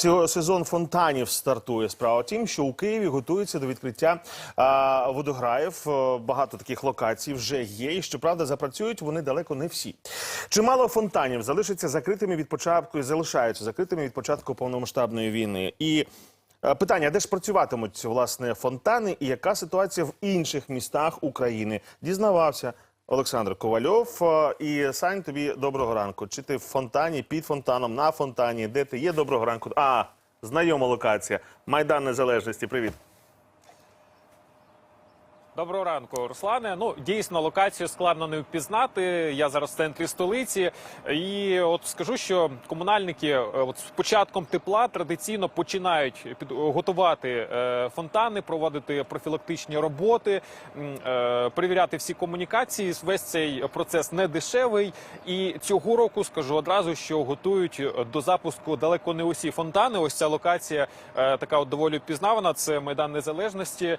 Цього сезон фонтанів стартує. Справа тім, що у Києві готуються до відкриття а, водограїв. Е, Багато таких локацій вже є. І щоправда, запрацюють вони далеко не всі. Чимало фонтанів залишаться закритими від початку і залишаються закритими від початку повномасштабної війни. І е, питання, де ж працюватимуть власне фонтани, і яка ситуація в інших містах України? Дізнавався. Олександр Ковальов і Сань, тобі доброго ранку. Чи ти в фонтані, під фонтаном, на фонтані? Де ти є? Доброго ранку. А, знайома локація. Майдан Незалежності. Привіт. Доброго ранку, Руслане. Ну дійсно локацію складно не впізнати. Я зараз в центрі столиці, і от скажу, що комунальники е, от з початком тепла традиційно починають готувати е, фонтани, проводити профілактичні роботи, е, перевіряти всі комунікації. Весь цей процес не дешевий. І цього року скажу одразу, що готують до запуску далеко не усі фонтани. Ось ця локація така от доволі впізнавана. Це майдан незалежності,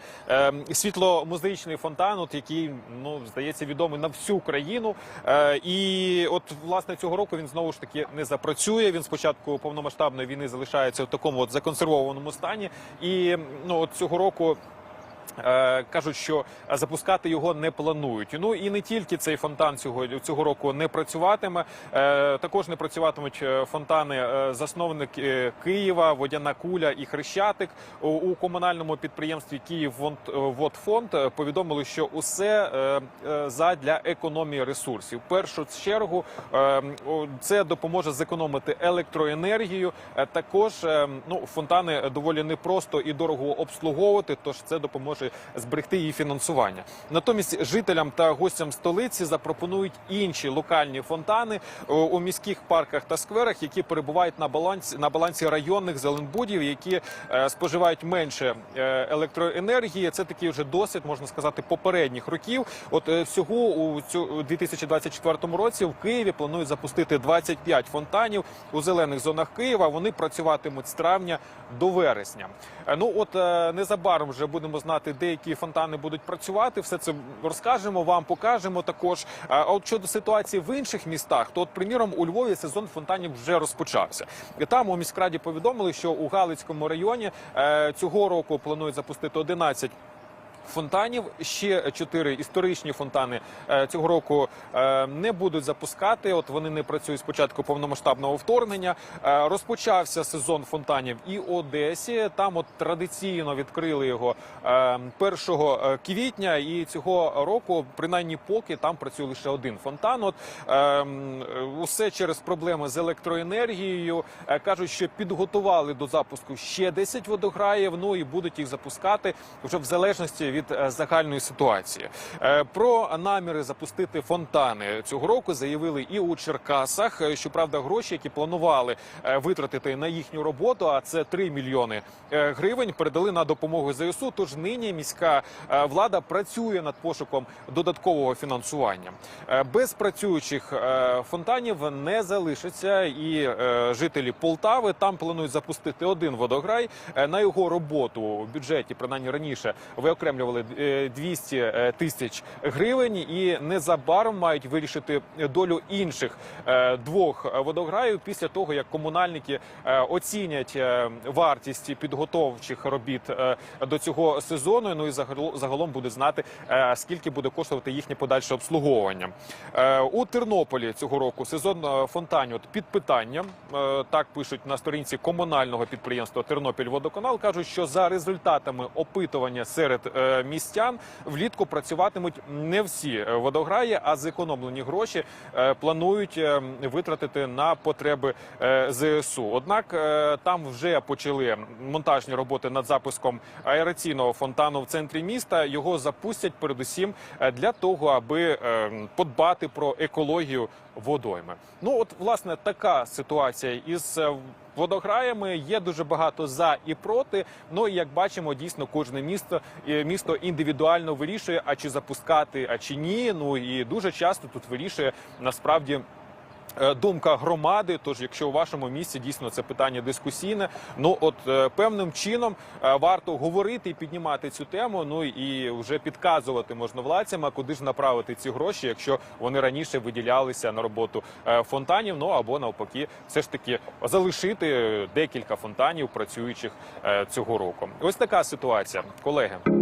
світло музичний фонтан, от який ну здається відомий на всю країну. Е, і от власне цього року він знову ж таки не запрацює. Він спочатку повномасштабної війни залишається в такому от законсервованому стані. І ну от цього року. Е, Кажуть, що запускати його не планують. Ну і не тільки цей фонтан цього цього року не працюватиме. Е, Також не працюватимуть е, фонтани засновник Києва, Водяна куля і Хрещатик у, комунальному підприємстві Київ Водфонд е, повідомили, що усе задля економії ресурсів. В першу чергу це допоможе зекономити електроенергію. Також ну фонтани доволі непросто і дорого обслуговувати. Тож це допоможе зберегти її фінансування. Натомість жителям та гостям столиці запропонують інші локальні фонтани у міських парках та скверах, які перебувають на балансі на балансі районних зеленбудів, які е, споживають менше е, електроенергії. Це такий вже досвід, можна сказати, попередніх років. От е, всього у цю у 2024 році в Києві планують запустити 25 фонтанів у зелених зонах Києва. Вони працюватимуть з травня до вересня. Е, Ну от е, незабаром вже будемо знати, деякі фонтани будуть працювати. Все це розкажемо вам, покажемо також. А от щодо ситуації в інших містах, то от, приміром, у Львові сезон фонтанів вже розпочався. І там у міськраді повідомили, що у Галицькому районі е, цього року планують запустити 11 Фонтанів ще чотири історичні фонтани е, цього року е, не будуть запускати. От вони не працюють з початку повномасштабного вторгнення. Е, Розпочався сезон фонтанів і Одесі. Там от традиційно відкрили його е, 1 квітня. І цього року, принаймні, поки там працює лише один фонтан. От усе через проблеми з електроенергією. Кажуть, що підготували до запуску ще 10 водограїв. Ну і будуть їх запускати вже в залежності від е, загальної ситуації. Е, Про наміри запустити фонтани цього року заявили і у Черкасах. Е, Щоправда, гроші, які планували витратити на їхню роботу, а це 3 мільйони гривень, передали на допомогу ЗСУ. Тож нині міська влада працює над пошуком додаткового фінансування. Без працюючих фонтанів не залишиться і жителі Полтави. Там планують запустити один водограй. На його роботу у бюджеті, принаймні раніше, виокремлювали е, 200 е, тисяч гривень, і незабаром мають вирішити долю інших е, двох водограїв після того, як комунальники е, оцінять е, вартість підготовчих робіт е, до цього сезону. Ну і загал- загалом буде знати, е, скільки буде коштувати їхнє подальше обслуговування. Е, У Тернополі цього року сезон е, фонтанів під питанням. Е, Так пишуть на сторінці комунального підприємства Тернопільводоканал. кажуть, що за результатами опитування серед е, містян влітку працюватимуть не всі водограї, а зекономлені гроші е, планують е, витратити на потреби е, ЗСУ. Однак там вже почали монтажні роботи над запуском аераційного фонтану в центрі міста. Його запустять передусім для того, аби подбати про екологію водойми. Ну от власне така ситуація із водограями. Є дуже багато за і проти. Ну і як бачимо, дійсно кожне місто е, місто індивідуально вирішує, а чи запускати, а чи ні. Ну і дуже часто тут вирішує насправді. Е, думка громади. Тож, якщо у вашому місті дійсно це питання дискусійне, ну от е, певним чином е, варто говорити і піднімати цю тему. Ну і вже підказувати можновладцям, а куди ж направити ці гроші, якщо вони раніше виділялися на роботу фонтанів. Ну або навпаки, все ж таки залишити декілька фонтанів працюючих цього року. Ось така ситуація, колеги.